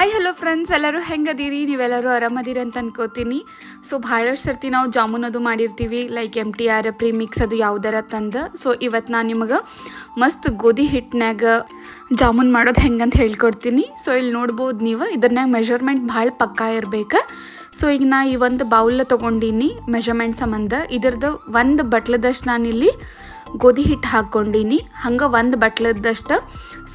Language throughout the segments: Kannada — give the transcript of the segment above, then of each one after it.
ಹಾಯ್ ಹಲೋ ಫ್ರೆಂಡ್ಸ್ ಎಲ್ಲರೂ ಹೆಂಗದೀರಿ? ನೀವೆಲ್ಲರೂ ಆರಾಮದಿರಿ ಅಂತ ಅನ್ಕೋತೀನಿ. ಸೊ ಭಾಳಷ್ಟು ಸರ್ತಿ ನಾವು ಜಾಮೂನ್ ಅದು ಮಾಡಿರ್ತೀವಿ like M T R premix ಅದು ಯಾವ್ದಾರ ತಂದು. ಸೊ ಇವತ್ತು ನಾನು ನಿಮಗೆ ಮಸ್ತ್ ಗೋಧಿ ಹಿಟ್ಟಿನಾಗ ಜಾಮೂನ್ ಮಾಡೋದು ಹೆಂಗಂತ ಹೇಳ್ಕೊಡ್ತೀನಿ. ಸೊ ಇಲ್ಲಿ ನೋಡ್ಬೋದು ನೀವು ಇದನ್ನಾಗ ಮೆಷರ್ಮೆಂಟ್ ಭಾಳ ಪಕ್ಕಾ ಇರ್ಬೇಕು. ಸೊ ಈಗ ನಾ ಈ ಒಂದು ಬೌಲ್ ತೊಗೊಂಡೀನಿ ಮೆಷರ್ಮೆಂಟ್ ಸಂಬಂಧ. ಇದ್ರದ್ದು ಒಂದು ಬಟ್ಲದಷ್ಟು ನಾನಿಲ್ಲಿ ಗೋಧಿ ಹಿಟ್ಟು ಹಾಕ್ಕೊಂಡೀನಿ. ಹಂಗೆ ಒಂದು ಬಟ್ಲದಷ್ಟು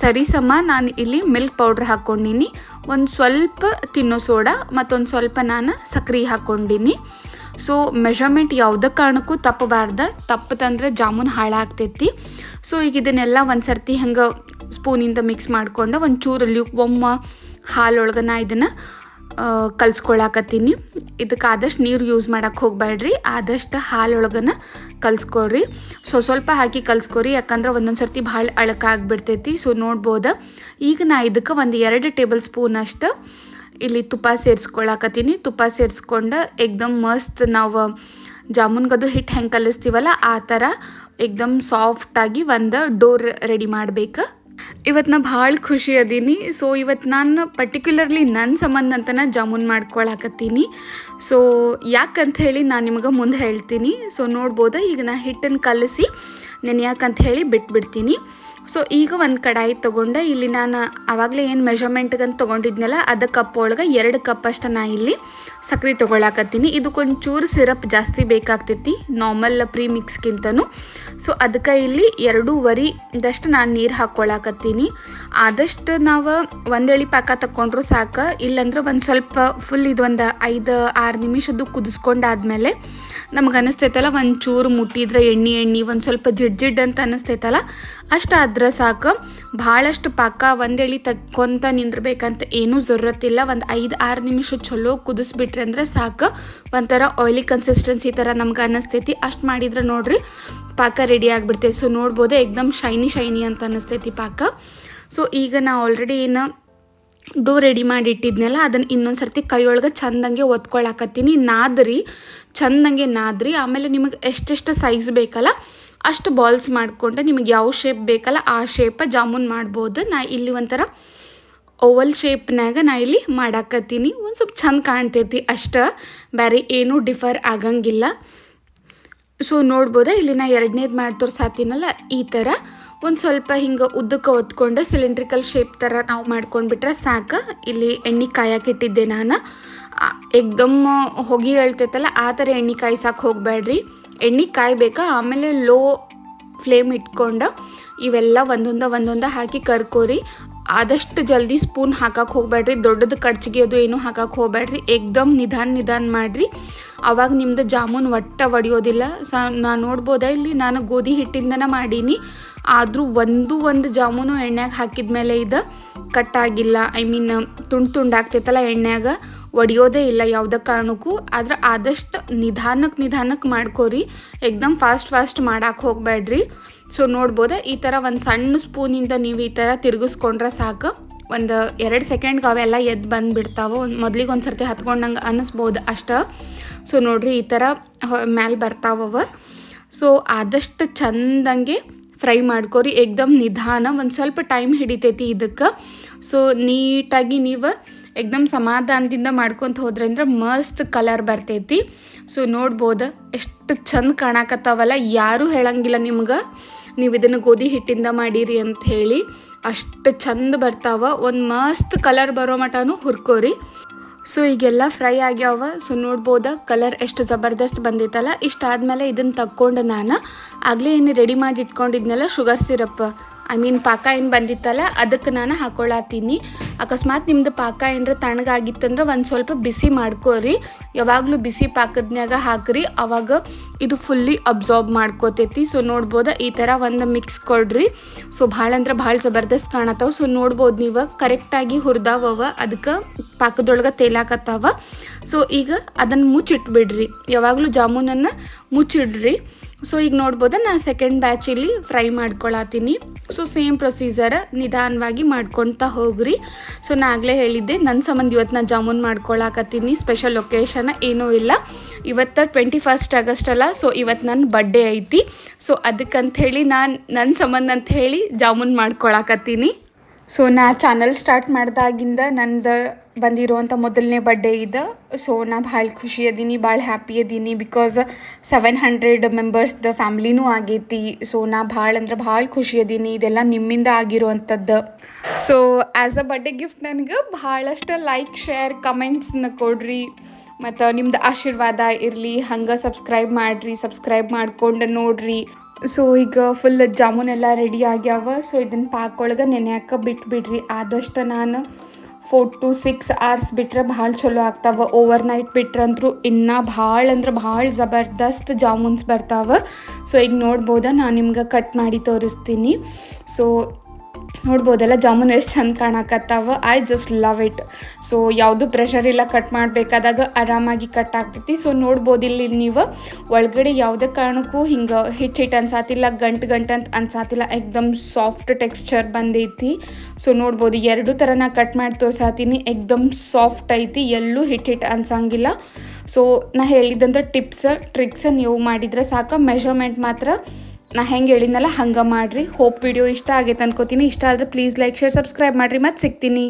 ಸರಿ ಸಮ ನಾನು ಇಲ್ಲಿ ಮಿಲ್ಕ್ ಪೌಡ್ರ್ ಹಾಕ್ಕೊಂಡೀನಿ. ಒಂದು ಸ್ವಲ್ಪ ತಿನ್ನೋ ಸೋಡಾ, ಮತ್ತೊಂದು ಸ್ವಲ್ಪ ನಾನು ಸಕ್ರೆ ಹಾಕ್ಕೊಂಡೀನಿ. ಸೊ ಮೆಷರ್ಮೆಂಟ್ ಯಾವುದೇ ಕಾರಣಕ್ಕೂ ತಪ್ಪಬಾರ್ದ. ತಪ್ಪತ್ತಂದ್ರೆ ಜಾಮೂನ್ ಹಾಳಾಗ್ತೈತಿ. ಸೊ ಈಗ ಇದನ್ನೆಲ್ಲ ಒಂದು ಸರ್ತಿ ಹಂಗೆ ಸ್ಪೂನಿಂದ ಮಿಕ್ಸ್ ಮಾಡ್ಕೊಂಡು ಒಂದು ಲ್ಯೂಕ್ ಒಮ್ಮ ಹಾಲೊಳಗೆ ನಾ ಇದನ್ನು ಕಲ್ಸ್ಕೊಳಕತ್ತೀನಿ. ಇದಕ್ಕೆ ಆದಷ್ಟು ನೀರು ಯೂಸ್ ಮಾಡೋಕ್ಕೆ ಹೋಗಬೇಡ್ರಿ. ಆದಷ್ಟು ಹಾಲೊಳಗನ ಕಲ್ಸ್ಕೊಳ್ರಿ. ಸೊ ಸ್ವಲ್ಪ ಹಾಕಿ ಕಲ್ಸ್ಕೊರಿ. ಯಾಕಂದ್ರೆ ಒಂದೊಂದು ಸರ್ತಿ ಭಾಳ ಅಳಕಾಗ್ಬಿಡ್ತೈತಿ. ಸೊ ನೋಡ್ಬೋದು? ಈಗ ನಾ ಇದಕ್ಕೆ ಒಂದು ಎರಡು ಟೇಬಲ್ ಸ್ಪೂನ್ ಅಷ್ಟು ಇಲ್ಲಿ ತುಪ್ಪ ಸೇರಿಸ್ಕೊಳಕತ್ತೀನಿ. ತುಪ್ಪ ಸೇರಿಸ್ಕೊಂಡು ಎಕ್ದಮ್ ಮಸ್ತ್ ನಾವು ಜಾಮೂನ್ಗದು ಹಿಟ್ಟು ಹೆಂಗೆ ಕಲಿಸ್ತೀವಲ್ಲ, ಆ ಥರ ಎಕ್ದಮ್ ಸಾಫ್ಟಾಗಿ ಒಂದು ಡೋರ್ ರೆಡಿ ಮಾಡ್ಬೇಕು. ಇವತ್ತು ನಾ ಭಾಳ ಖುಷಿ ಅದೀನಿ. ಸೊ ಇವತ್ತು ನಾನು ಪರ್ಟಿಕ್ಯುಲರ್ಲಿ ನನ್ನ ಸಂಬಂಧ ಅಂತನ ಜಾಮೂನ್ ಮಾಡ್ಕೊಳಕತ್ತೀನಿ. ಸೊ ಯಾಕಂತ ಹೇಳಿ ನಾನು ನಿಮಗೆ ಮುಂದೆ ಹೇಳ್ತೀನಿ. ಸೊ ನೋಡ್ಬೋದ? ಈಗ ನಾ ಹಿಟ್ಟನ್ನು ಕಲಸಿ ನೆನೆಯಾಕಂತ ಹೇಳಿ ಬಿಟ್ಬಿಡ್ತೀನಿ. ಸೊ ಈಗ ಒಂದು ಕಡಾಯಿ ತೊಗೊಂಡೆ. ಇಲ್ಲಿ ನಾನು ಆವಾಗಲೇ ಏನು ಮೆಷರ್ಮೆಂಟ್ಗಂತ ತೊಗೊಂಡಿದ್ನಲ್ಲ, ಅದು ಕಪ್ ಒಳಗೆ ಎರಡು ಕಪ್ ಅಷ್ಟು ನಾ ಇಲ್ಲಿ ಸಕ್ಕರೆ ತೊಗೊಳಕತ್ತೀನಿ. ಇದಕ್ಕೊಂಚೂರು ಸಿರಪ್ ಜಾಸ್ತಿ ಬೇಕಾಗ್ತೈತಿ ನಾರ್ಮಲ್ ಪ್ರೀ ಮಿಕ್ಸ್ಗಿಂತನೂ ಸೊ ಅದಕ್ಕೆ ಇಲ್ಲಿ ಎರಡೂವರಿದಷ್ಟು ನಾನು ನೀರು ಹಾಕ್ಕೊಳಕತ್ತೀನಿ ಆದಷ್ಟು ನಾವು ಒಂದೇಳಿ ಪಾಕ ತಗೊಂಡ್ರು ಸಾಕು. ಇಲ್ಲಾಂದ್ರೆ ಒಂದು ಸ್ವಲ್ಪ ಫುಲ್ ಇದೊಂದು ಐದು, ಆರು ನಿಮಿಷದ್ದು ಕುದಿಸ್ಕೊಂಡಾದ್ಮೇಲೆ ನಮ್ಗೆ ಅನಿಸ್ತೈತಲ್ಲ ಒಂದು ಚೂರು ಮುಟ್ಟಿದ್ರೆ ಎಣ್ಣೆ ಎಣ್ಣೆ, ಒಂದು ಸ್ವಲ್ಪ ಜಿಡ್ ಜಿಡ್ ಅಂತ ಅನಿಸ್ತೈತಲ್ಲ, ಅಷ್ಟು ಆದ್ರೆ ಸಾಕು. ಭಾಳಷ್ಟು ಪಾಕ ಒಂದೇಳಿ ತಕ್ಕೊಂತ ನಿಂದಿರ್ಬೇಕಂತ ಏನೂ ಜರೂರತ್ತಿಲ್ಲ. ಒಂದು ಐದು, ಆರು ನಿಮಿಷ ಚಲೋ ಕುದಿಸ್ಬಿಟ್ರೆ ಅಂದ್ರೆ ಸಾಕು. ಒಂಥರ ಆಯ್ಲಿ ಕನ್ಸಿಸ್ಟೆನ್ಸಿ ಥರ ನಮ್ಗೆ ಅನ್ನಿಸ್ತೈತಿ. ಅಷ್ಟು ಮಾಡಿದ್ರೆ ನೋಡ್ರಿ ಪಾಕ ರೆಡಿ ಆಗಿಬಿಡ್ತೈತೆ. ಸೊ ನೋಡ್ಬೋದು ಎಕ್ದಮ್ ಶೈನಿ ಶೈನಿ ಅಂತ ಅನ್ನಿಸ್ತೈತಿ ಪಾಕ. ಸೊ ಈಗ ನಾ ಆಲ್ರೆಡಿ ಏನು ಡೋ ರೆಡಿ ಮಾಡಿ ಇಟ್ಟಿದ್ನೆಲ್ಲ ಅದನ್ನು ಇನ್ನೊಂದು ಸರ್ತಿ ಕೈಯೊಳಗೆ ಚಂದಂಗೆ ಒತ್ಕೊಳಕತ್ತೀನಿ. ನಾದ್ರಿ, ಚಂದಂಗೆ ನಾದ್ರಿ. ಆಮೇಲೆ ನಿಮಗೆ ಎಷ್ಟೆಷ್ಟು ಸೈಜ್ ಬೇಕಲ್ಲ ಅಷ್ಟು ಬಾಲ್ಸ್ ಮಾಡಿಕೊಂಡು. ನಿಮಗೆ ಯಾವ ಶೇಪ್ ಬೇಕಲ್ಲ ಆ ಶೇಪ ಜಾಮೂನ್ ಮಾಡ್ಬೋದು. ನಾ ಇಲ್ಲಿ ಒಂಥರ ಓವಲ್ ಶೇಪ್ನಾಗ ನಾ ಇಲ್ಲಿ ಮಾಡಾಕತ್ತೀನಿ. ಒಂದು ಸ್ವಲ್ಪ ಚಂದ ಕಾಣ್ತೈತಿ ಅಷ್ಟು. ಬೇರೆ ಏನೂ ಡಿಫರ್ ಆಗಂಗಿಲ್ಲ. ಸೊ ನೋಡ್ಬೋದ, ಇಲ್ಲಿ ನಾ ಎರಡನೇದು ಮಾಡಿ ತೋರ್ಸಾತೀನಲ್ಲ ಈ ಥರ ಒಂದು ಸ್ವಲ್ಪ ಹಿಂಗೆ ಉದ್ದಕ್ಕೆ ಒತ್ಕೊಂಡು ಸಿಲಿಂಡ್ರಿಕಲ್ ಶೇಪ್ ಥರ ನಾವು ಮಾಡ್ಕೊಂಡ್ಬಿಟ್ರೆ ಸಾಕು. ಇಲ್ಲಿ ಎಣ್ಣೆ ಕಾಯಕ್ಕಿಟ್ಟಿದ್ದೆ ನಾನು. ಎಕ್ದಮ್ ಹೊಗೆ ಹೇಳ್ತೈತಲ್ಲ, ಆ ಥರ ಎಣ್ಣೆ ಕಾಯ್ಸಕ್ಕೆ ಹೋಗಬೇಡ್ರಿ ಎಣ್ಣೆ ಕಾಯಬೇಕಾ? ಆಮೇಲೆ ಲೋ ಫ್ಲೇಮ್ ಇಟ್ಕೊಂಡು ಇವೆಲ್ಲ ಒಂದೊಂದ ಒಂದೊಂದ ಹಾಕಿ ಕರ್ಕೋರಿ. ಆದಷ್ಟು ಜಲ್ದಿ ಸ್ಪೂನ್ ಹಾಕಕ್ಕೆ ಹೋಗ್ಬೇಡ್ರಿ ದೊಡ್ಡದು ಕಡ್ಚಿಗೆ ಅದು ಏನು ಹಾಕಕ್ಕೆ ಹೋಗ್ಬೇಡ್ರಿ ಏಕ್ದಮ್ ನಿಧಾನ ನಿಧಾನ ಮಾಡಿರಿ. ಅವಾಗ ನಿಮ್ದು ಜಾಮೂನ್ ಒಟ್ಟ ಒಡೆಯೋದಿಲ್ಲ. ಸ, ನಾನು ನೋಡ್ಬೋದಾ ಇಲ್ಲಿ? ನಾನು ಗೋಧಿ ಹಿಟ್ಟಿಂದನೇ ಮಾಡೀನಿ. ಆದರೂ ಒಂದು ಒಂದು ಜಾಮೂನು ಎಣ್ಣೆಗೆ ಹಾಕಿದ ಮೇಲೆ ಇದು ಕಟ್ಟಾಗಿಲ್ಲ ಐ ಮೀನ್ ತುಂಡು ತುಂಡು ಆಗ್ತೈತಲ್ಲ ಎಣ್ಣೆಗೆ ಒಡೆಯೋದೇ ಇಲ್ಲ ಯಾವುದೇ ಕಾರಣಕ್ಕೂ. ಆದ್ರೆ ಆದಷ್ಟು ನಿಧಾನಕ್ಕೆ ನಿಧಾನಕ್ಕೆ ಮಾಡ್ಕೋರಿ. ಎಕ್ದಮ್ ಫಾಸ್ಟ್ ಫಾಸ್ಟ್ ಮಾಡಕ್ಕೆ ಹೋಗಬೇಡ್ರಿ ಸೊ ನೋಡ್ಬೋದ, ಈ ಥರ ಒಂದು ಸಣ್ಣ ಸ್ಪೂನಿಂದ ನೀವು ಈ ಥರ ತಿರುಗಿಸ್ಕೊಂಡ್ರೆ ಸಾಕು. ಒಂದು ಎರಡು ಸೆಕೆಂಡ್ಗೆ ಅವೆಲ್ಲ ಎದ್ದು ಬಂದುಬಿಡ್ತಾವೆ. ಒಂದು ಮೊದ್ಲಿಗೆ ಒಂದು ಸರ್ತಿ ಹತ್ಕೊಂಡಂಗೆ ಅನ್ನಿಸ್ಬೋದು ಅಷ್ಟು. ಸೊ ನೋಡ್ರಿ, ಈ ಥರ ಮ್ಯಾಲೆ ಬರ್ತಾವವ ಸೊ ಆದಷ್ಟು ಚಂದಂಗೆ ಫ್ರೈ ಮಾಡ್ಕೋರಿ. ಎಕ್ದಮ್ ನಿಧಾನ, ಒಂದು ಸ್ವಲ್ಪ ಟೈಮ್ ಹಿಡಿತೈತಿ ಇದಕ್ಕೆ. ಸೊ ನೀಟಾಗಿ ನೀವು ಎಕ್ದಮ್ ಸಮಾಧಾನದಿಂದ ಮಾಡ್ಕೊತ ಹೋದ್ರೆ ಅಂದ್ರೆ ಮಸ್ತ್ ಕಲರ್ ಬರ್ತೈತಿ. ಸೊ ನೋಡ್ಬೋದು ಎಷ್ಟು ಚಂದ ಕಾಣಕತ್ತಾವಲ್ಲ. ಯಾರೂ ಹೇಳಂಗಿಲ್ಲ ನಿಮ್ಗೆ. ನೀವು ಇದನ್ನು ಗೋಧಿ ಹಿಟ್ಟಿಂದ ಮಾಡಿರಿ ಅಂತ ಹೇಳಿ. ಅಷ್ಟು ಚಂದ ಬರ್ತಾವ. ಒಂದು ಮಸ್ತ್ ಕಲರ್ ಬರೋ ಮಟನೂ ಹುರ್ಕೋರಿ. ಸೊ ಈಗೆಲ್ಲ ಫ್ರೈ ಆಗ್ಯಾವ. ಸೊ ನೋಡ್ಬೋದ ಕಲರ್ ಎಷ್ಟು ಜಬರ್ದಸ್ತ್ ಬಂದೈತಲ್ಲ. ಇಷ್ಟಾದ್ಮೇಲೆ ಇದನ್ನು ತಕ್ಕೊಂಡು ನಾನು ಆಗಲೇ ಏನು ರೆಡಿ ಮಾಡಿ ಇಟ್ಕೊಂಡಿದ್ನಲ್ಲ ಶುಗರ್ ಸಿರಪ್ ಐ ಮೀನ್ ಪಾಕ ಏನು ಬಂದಿತ್ತಲ್ಲ, ಅದಕ್ಕೆ ನಾನು ಹಾಕೊಳ್ಳತ್ತೀನಿ ಅಕಸ್ಮಾತ್ ನಿಮ್ದು ಪಾಕ ಏನರ ತಣ್ಣಗಾಗಿತ್ತಂದ್ರೆ ಒಂದು ಸ್ವಲ್ಪ ಬಿಸಿ ಮಾಡ್ಕೋರಿ. ಯಾವಾಗಲೂ ಬಿಸಿ ಪಾಕದ್ನ್ಯಾಗ ಹಾಕ್ರಿ. ಅವಾಗ ಇದು ಫುಲ್ಲಿ ಅಬ್ಸಾರ್ಬ್ ಮಾಡ್ಕೋತೈತಿ. ಸೊ ನೋಡ್ಬೋದು ಈ ಥರ ಒಂದು ಮಿಕ್ಸ್ ಕೊಡ್ರಿ. ಸೊ ಭಾಳ ಅಂದ್ರೆ ಭಾಳ ಜಬರ್ದಸ್ತ್ ಕಾಣತ್ತಾವ ಸೊ ನೋಡ್ಬೋದು ನೀವು ಕರೆಕ್ಟಾಗಿ ಹುರಿದಾವವ ಅದಕ್ಕೆ ಪಾಕದೊಳಗೆ ತೇಲಾಕತ್ತಾವ. ಸೊ ಈಗ ಅದನ್ನು ಮುಚ್ಚಿಟ್ಬಿಡ್ರಿ. ಯಾವಾಗಲೂ ಜಾಮೂನನ್ನು ಮುಚ್ಚಿಡ್ರಿ. ಸೊ ಈಗ ನೋಡ್ಬೋದು ನಾನು ಸೆಕೆಂಡ್ ಬ್ಯಾಚ್ ಇಲ್ಲಿ ಫ್ರೈ ಮಾಡ್ಕೊಳತ್ತೀನಿ ಸೊ ಸೇಮ್ ಪ್ರೊಸೀಜರ್ ನಿಧಾನವಾಗಿ ಮಾಡ್ಕೊಳ್ತಾ ಹೋಗ್ರಿ. ಸೊ ನಾ ಆಗಲೇ ಹೇಳಿದ್ದೆ ನನ್ನ ಸಂಬಂಧ ಇವತ್ತು ನಾನು ಜಾಮೂನ್ ಮಾಡ್ಕೊಳಕತ್ತೀನಿ. ಸ್ಪೆಷಲ್ ಲೊಕೇಶನ್ ಏನೂ ಇಲ್ಲ. ಇವತ್ತು ಟ್ವೆಂಟಿ ಫಸ್ಟ್ ಆಗಸ್ಟ್ ಅಲ್ಲ ಸೊ ಇವತ್ತು ನನ್ನ ಬರ್ಡೇ ಐತಿ. ಸೊ ಅದಕ್ಕಂಥೇಳಿ ನಾನು ನನ್ನ ಸಂಬಂಧ ಅಂತ ಹೇಳಿ ಜಾಮೂನ್ ಮಾಡ್ಕೊಳಕತ್ತೀನಿ. ಸೊ ನಾ ಚಾನಲ್ ಸ್ಟಾರ್ಟ್ ಮಾಡಿದಾಗಿಂದ ನಂದು ಬಂದಿರುವಂಥ ಮೊದಲನೇ ಬರ್ಡೇ ಇದು. ಸೊ ನಾ ಭಾಳ ಖುಷಿ ಅದೀನಿ, ಭಾಳ ಹ್ಯಾಪಿ ಅದೀನಿ ಬಿಕಾಸ್ ಸೆವೆನ್ ಹಂಡ್ರೆಡ್ ಮೆಂಬರ್ಸ್ದ ಫ್ಯಾಮ್ಲಿನೂ ಆಗೈತಿ. ಸೊ ನಾ ಭಾಳ ಅಂದ್ರೆ ಭಾಳ ಖುಷಿ ಅದೀನಿ, ಇದೆಲ್ಲ ನಿಮ್ಮಿಂದ ಆಗಿರುವಂಥದ್ದು so as a birthday gift ನನಗೆ ಭಾಳಷ್ಟು ಲೈಕ್ ಶೇರ್ ಕಮೆಂಟ್ಸ್ನ ಕೊಡ್ರಿ. ಮತ್ತು ನಿಮ್ದು ಆಶೀರ್ವಾದ ಇರಲಿ, ಹಂಗೆ ಸಬ್ಸ್ಕ್ರೈಬ್ ಮಾಡಿರಿ ಸಬ್ಸ್ಕ್ರೈಬ್ ಮಾಡ್ಕೊಂಡು ನೋಡ್ರಿ. ಸೊ ಈಗ ಫುಲ್ ಜಾಮೂನ್ ಎಲ್ಲ ರೆಡಿ ಆಗ್ಯಾವ. ಸೊ ಇದನ್ನ ಪಾಕ್ ಒಳಗೆ ನೆನೆಯಾಕ ಬಿಟ್ಬಿಡ್ರಿ. ಆದಷ್ಟು ನಾನು ಫೋರ್ ಟು ಸಿಕ್ಸ್ ಅವರ್ಸ್ ಬಿಟ್ರೆ ಭಾಳ ಚಲೋ ಆಗ್ತಾವ. ಓವರ್ ನೈಟ್ ಬಿಟ್ರಂತೂ ಇನ್ನೂ ಭಾಳ ಅಂದ್ರೆ ಭಾಳ ಜಬರ್ದಸ್ತ್ ಜಾಮೂನ್ಸ್ ಬರ್ತಾವ. ಸೊ ಈಗ ನೋಡ್ಬೋದ, ನಾನು ನಿಮ್ಗೆ ಕಟ್ ಮಾಡಿ ತೋರಿಸ್ತೀನಿ. ಸೊ ನೋಡ್ಬೋದಲ್ಲ, ಜಾಮೂನ್ ಎಷ್ಟು ಚಂದ ಕಾಣಕತ್ತಾವ. I just love it so ಯಾವುದು ಪ್ರೆಷರ್ ಇಲ್ಲ ಕಟ್ ಮಾಡಬೇಕಾದಾಗ ಆರಾಮಾಗಿ ಕಟ್ ಆಗ್ತೈತಿ. ಸೊ ನೋಡ್ಬೋದು ಇಲ್ಲಿ ನೀವು. ಒಳಗಡೆ ಯಾವುದೇ ಕಾರಣಕ್ಕೂ ಹಿಂಗೆ ಹಿಟ್ ಹಿಟ್ ಅನ್ಸಾತಿಲ್ಲ, ಗಂಟು ಗಂಟು ಅಂತ ಅನ್ಸಾತಿಲ್ಲ, ಎಕ್ದಮ್ ಸಾಫ್ಟ್ ಟೆಕ್ಸ್ಚರ್ ಬಂದೈತಿ. ಸೊ ನೋಡ್ಬೋದು, ಎರಡು ಥರ ನಾ ಕಟ್ ಮಾಡಿ ತೋರ್ಸಾತೀನಿ. ಎಕ್ದಮ್ ಸಾಫ್ಟ್ ಐತಿ, ಎಲ್ಲೂ ಹಿಟ್ ಹಿಟ್ ಅನ್ಸಂಗಿಲ್ಲ. ಸೊ ನಾ ಹೇಳಿದಂಥ ಟಿಪ್ಸ್ ಟ್ರಿಕ್ಸ್ ನೀವು ಮಾಡಿದರೆ ಸಾಕು. ಮೆಷರ್ಮೆಂಟ್ ಮಾತ್ರ ನಾ ಹೆಂಗೆ ಹೇಳಿದ್ನಲ್ಲ, ಹಂಗೆ ಮಾಡಿರಿ. ಹೋಪ್ ವಿಡಿಯೋ ಇಷ್ಟ ಆಗೈತೆ ಅನ್ಕೋತೀನಿ. ಇಷ್ಟ ಆದರೆ ಪ್ಲೀಸ್ ಲೈಕ್ ಶೇರ್ ಸಬ್ಸ್ಕ್ರೈಬ್ ಮಾಡಿರಿ. ಮತ್ತು ಸಿಗ್ತೀನಿ.